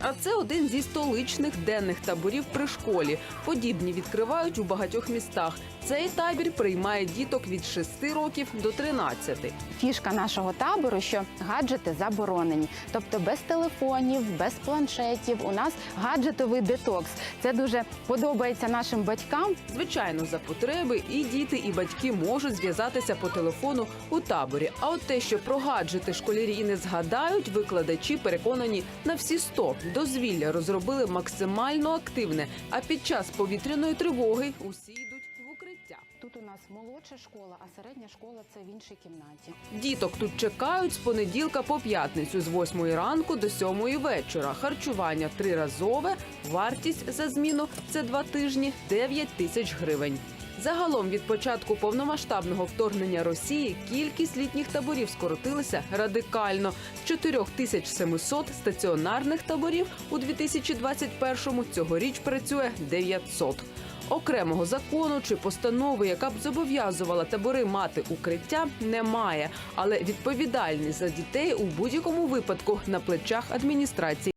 А це один зі столичних денних таборів при школі. Подібні відкривають у багатьох містах. Цей табір приймає діток від 6 років до 13. Фішка нашого табору, що гаджети заборонені, тобто без телефонів, без планшетів. У нас гаджетовий детокс. Це дуже подобається нашим батькам. Звичайно, за потреби і діти, і батьки можуть зв'язатися по телефону у таборі. А от те, що про гаджети школярі і не згадають, викладачі переконані на всі 100. Дозвілля розробили максимально активне. А під час повітряної тривоги усі йдуть в укриття. Тут у нас молодша школа, а середня школа це в іншій кімнаті. Діток тут чекають з понеділка по п'ятницю з 8 ранку до 7 вечора. Харчування триразове, вартість за зміну це два тижні 9 тисяч гривень. Загалом від початку повномасштабного вторгнення Росії кількість літніх таборів скоротилася радикально з 4700 стаціонарних таборів у 2021-му цьогоріч працює 900. Окремого закону чи постанови, яка б зобов'язувала табори мати укриття, немає. Але відповідальність за дітей у будь-якому випадку на плечах адміністрації.